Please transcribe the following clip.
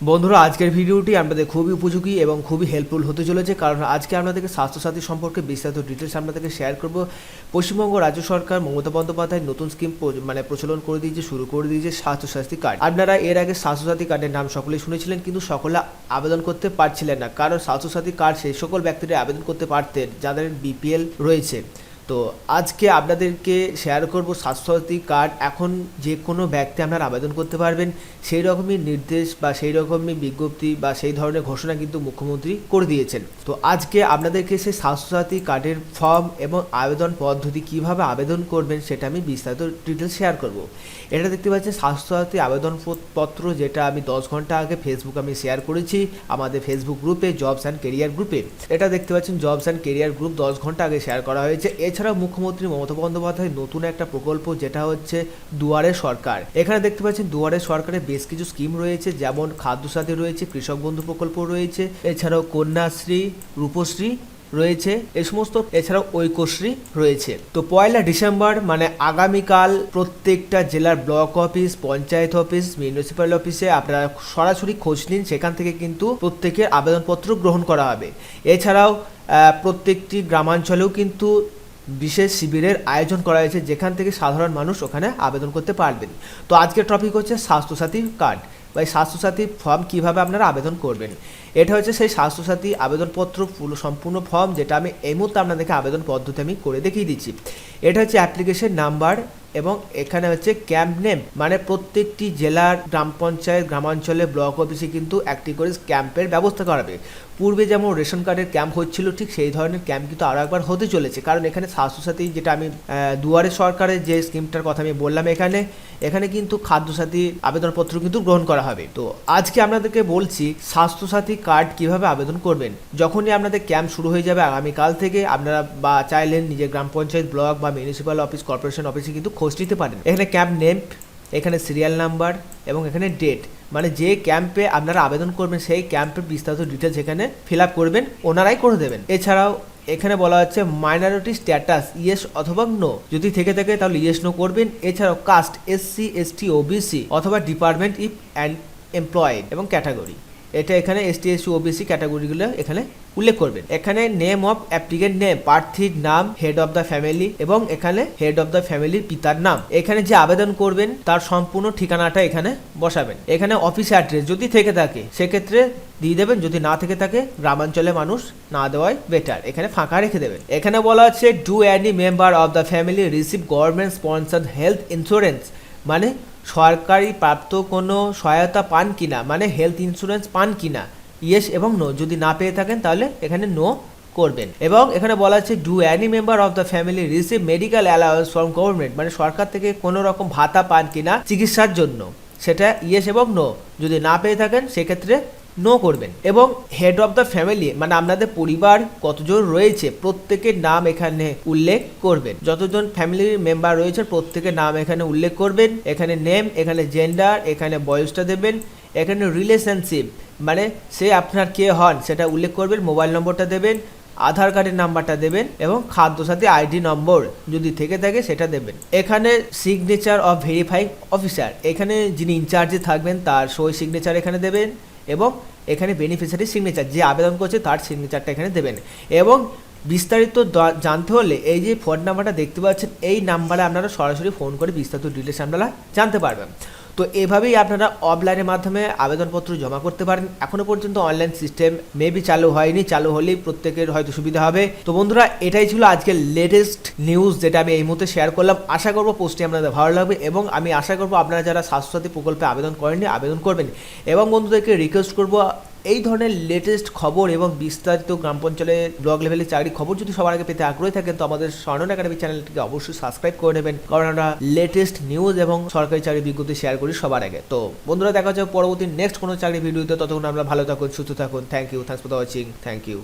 বন্ধুরা, আজকের ভিডিওটি আপনাদের খুবই উপযোগী এবং খুবই হেল্পফুল হতে চলেছে কারণ আজকে আপনাদেরকে স্বাস্থ্যসাথী সম্পর্কে বিস্তারিত ডিটেলস আপনাদেরকে শেয়ার করব। পশ্চিমবঙ্গ রাজ্য সরকার মমতা বন্দ্যোপাধ্যায় নতুন স্কিম মানে প্রচলন করে দিয়েছে, শুরু করে দিয়েছে স্বাস্থ্যসাথী কার্ড আপনারা এর আগে স্বাস্থ্যসাথী কার্ডের নাম সকলেই শুনেছিলেন কিন্তু সকলে আবেদন করতে পারছিলেন না। কারণ স্বাস্থ্যসাথী কার্ড সেই সকল ব্যক্তিরা আবেদন করতে পারতেন, যাদের বিপিএল রয়েছে। তো আজকে আপনাদেরকে শেয়ার করব স্বাস্থ্যসাথী কার্ড এখন যে কোনো ব্যক্তি আপনারা আবেদন করতে পারবেন, সেই রকমই নির্দেশ বা সেই রকমই বিজ্ঞপ্তি বা সেই ধরনের ঘোষণা কিন্তু মুখ্যমন্ত্রী করে দিয়েছেন। তো আজকে আপনাদেরকে সেই স্বাস্থ্যসাথী কার্ডের ফর্ম এবং আবেদন পদ্ধতি কীভাবে আবেদন করবেন সেটা আমি বিস্তারিত ডিটেলস শেয়ার করব। এটা দেখতে পাচ্ছেন, স্বাস্থ্যসাথী আবেদন পত্র যেটা আমি দশ ঘণ্টা আগে ফেসবুক আমি শেয়ার করেছি আমাদের ফেসবুক গ্রুপে জবস অ্যান্ড কেরিয়ার গ্রুপে এটা দেখতে পাচ্ছেন জবস অ্যান্ড কেরিয়ার গ্রুপ দশ ঘণ্টা আগে শেয়ার করা হয়েছে। এছাড়াও মুখ্যমন্ত্রী মমতা বন্দ্যোপাধ্যায় নতুন একটা প্রকল্প, যেটা হচ্ছে দুয়ারে সরকার। এখানে দেখতে পাচ্ছেন দুয়ারে সরকারের বেশ কিছু স্কিম রয়েছে, যেমন খাদ্যসাথী রয়েছে, কৃষক বন্ধু প্রকল্প রয়েছে, এছাড়াও কন্যাশ্রী, রূপশ্রী রয়েছে, এ সমস্ত এছাড়াও ঐক্যশ্রী রয়েছে। তো পয়লা ডিসেম্বর মানে আগামীকাল প্রত্যেকটা জেলার block office, panchayat office municipal অফিসে আপনারা সরাসরি খোঁজ নিন, সেখান থেকে কিন্তু প্রত্যেকের আবেদনপত্র গ্রহণ করা হবে। এছাড়াও প্রত্যেকটি গ্রামাঞ্চলেও কিন্তু বিশেষ শিবিরের আয়োজন করা হয়েছে, যেখান থেকে সাধারণ মানুষ ওখানে আবেদন করতে পারবেন। তো আজকের টপিক হচ্ছে স্বাস্থ্যসাথী কার্ড বা এই স্বাস্থ্যসাথী ফর্ম কীভাবে আপনারা আবেদন করবেন? এটা হচ্ছে সেই স্বাস্থ্যসাথী আবেদনপত্র পুরো সম্পূর্ণ ফর্ম যেটা আমি এই মুহূর্তে আপনাদেরকে আবেদন পদ্ধতি আমি করে দেখিয়ে দিচ্ছি। এটা হচ্ছে অ্যাপ্লিকেশন নাম্বার এবং এখানে হচ্ছে ক্যাম্প নেম মানে প্রত্যেকটি জেলার গ্রাম পঞ্চায়েত গ্রামাঞ্চলে ব্লক অফিসে কিন্তু একটি করে ক্যাম্পের ব্যবস্থা করাবে। পূর্বে যেমন রেশন কার্ডের ক্যাম্প হচ্ছিল, ঠিক সেই ধরনের ক্যাম্প কিন্তু আরও একবার হতে চলেছে। কারণ এখানে স্বাস্থ্যসাথী যেটা আমি দুয়ারে সরকারের যে স্কিমটার কথা আমি বললাম এখানে এখানে কিন্তু খাদ্যসাথী আবেদনপত্র কিন্তু গ্রহণ করা হবে। তো আজকে আপনাদেরকে বলছি স্বাস্থ্যসাথী কার্ড কীভাবে আবেদন করবেন? যখনই আপনাদের ক্যাম্প শুরু হয়ে যাবে আগামীকাল থেকে, আপনারা বা চাইলেন নিজের গ্রাম পঞ্চায়েত ব্লক বা মিউনিসিপ্যাল অফিস কর্পোরেশন অফিসে কিন্তু খোঁজ নিতে পারেন। এখানে ক্যাম্প নেম এখানে সিরিয়াল নাম্বার এবং এখানে ডেট মানে যে ক্যাম্পে আপনারা আবেদন করবেন, সেই ক্যাম্পের বিস্তারিত ডিটেলস এখানে ফিল আপ করবেন, ওনারাই করে দেবেন। এছাড়াও এখানে বলা হচ্ছে মাইনরিটি স্ট্যাটাস ইয়েস অথবা নো যদি থেকে থাকে, তাহলে ইয়েস নো করবেন। এছাড়াও কাস্ট এসসি এসটি ওবিসি অথবা ডিপার্টমেন্ট ইফ অ্যান্ড এমপ্লয়েড এবং ক্যাটাগরি এটা এখানে এস এসটি এসসি ওবিসি ক্যাটাগরিগুলো এখানে উল্লেখ করবেন এখানে নেম অফ অ্যাপ্লিকেন্ট নেম প্রার্থীর নাম হেড অফ দ্য ফ্যামিলি এবং এখানে হেড অফ দ্য ফ্যামিলির পিতার নাম। এখানে যে আবেদন করবেন, তার সম্পূর্ণ ঠিকানাটা এখানে বসাবেন। এখানে অফিস অ্যাড্রেস যদি থেকে থাকে, সেক্ষেত্রে দিয়ে দেবেন, যদি না থেকে থাকে গ্রামাঞ্চলে মানুষ না দেওয়াই বেটার এখানে ফাঁকা রেখে দেবেন। এখানে বলা হচ্ছে do any member of the family receive government sponsored health insurance মানে সরকারি প্রাপ্ত কোনো সহায়তা পান কি না মানে হেলথ ইন্স্যুরেন্স পান কি না ইয়েস এবং নো যদি না পেয়ে থাকেন তাহলে এখানে নো করবেন। এবং এখানে বলা আছে do any member of the family receive medical allowance from government মানে সরকার থেকে কোনো রকম ভাতা পান কিনা চিকিৎসার জন্য, সেটা ইয়েস এবং নো যদি না পেয়ে থাকেন, সেক্ষেত্রে নো করবেন। এবং হেড অফ দ্য ফ্যামিলি মানে আপনাদের পরিবার কতজন রয়েছে, প্রত্যেকের নাম এখানে উল্লেখ করবেন। যতজন ফ্যামিলির মেম্বার রয়েছে, প্রত্যেকের নাম এখানে উল্লেখ করবেন। এখানে নেম এখানে জেন্ডার এখানে বয়সটা দেবেন। এখানে রিলেশনশিপ মানে সে আপনার কে হন, সেটা উল্লেখ করবেন মোবাইল নম্বরটা দেবেন, আধার কার্ডের নাম্বারটা দেবেন, এবং খাদ্য সাথে আইডি নম্বর যদি থেকে থাকে, সেটা দেবেন। এখানে সিগনেচার অফ ভেরিফাইং অফিসার এখানে যিনি ইনচার্জে থাকবেন, তার সই সিগনেচার এখানে দেবেন। এবং এখানে বেনিফিশিয়ারি সিগনেচার যে আবেদন করছে তার সিগনেচারটা এখানে দেবেন। এবং বিস্তারিত জানতে হলে এই যে ফোন নাম্বারটা দেখতে পাচ্ছেন, এই নাম্বারে আপনারা সরাসরি ফোন করে বিস্তারিত ডিটেলস আপনারা জানতে পারবেন। তো এভাবেই আপনারা অফলাইনের মাধ্যমে আবেদনপত্র জমা করতে পারেন। এখনও পর্যন্ত অনলাইন সিস্টেম মেবি চালু হয়নি। চালু হলেই প্রত্যেকের হয়তো সুবিধা হবে। তো বন্ধুরা, এটাই ছিল আজকের লেটেস্ট নিউজ যেটা আমি এই মুহূর্তে শেয়ার করলাম। আশা করব পোস্টটি আপনাদের ভালো লাগবে এবং আমি আশা করব আপনারা যারা স্বাস্থ্যসাথী প্রকল্পে আবেদন করেননি, আবেদন করবেন। এবং বন্ধুদেরকে রিকোয়েস্ট করব এই ধরনের লেটেস্ট খবর এবং বিস্তারিত গ্রাম পঞ্চলে ব্লক লেভেলে চাকরি খবর যদি সবার আগে পেতে আগ্রহী থাকেন, তো আমাদের স্বর্ণ একাডেমি চ্যানেলটিকে অবশ্যই সাবস্ক্রাইব করে নেবেন। কারণ আমরা লেটেস্ট নিউজ এবং সরকারি চাকরি বিজ্ঞপ্তি শেয়ার করি সবার আগে। তো বন্ধুরা, দেখা যাবে পরবর্তী নেক্সট কোনো চাকরি ভিডিওতে ততক্ষণ আমরা ভালো থাকুন, সুস্থ থাকুন। Thank you thanks for watching thank you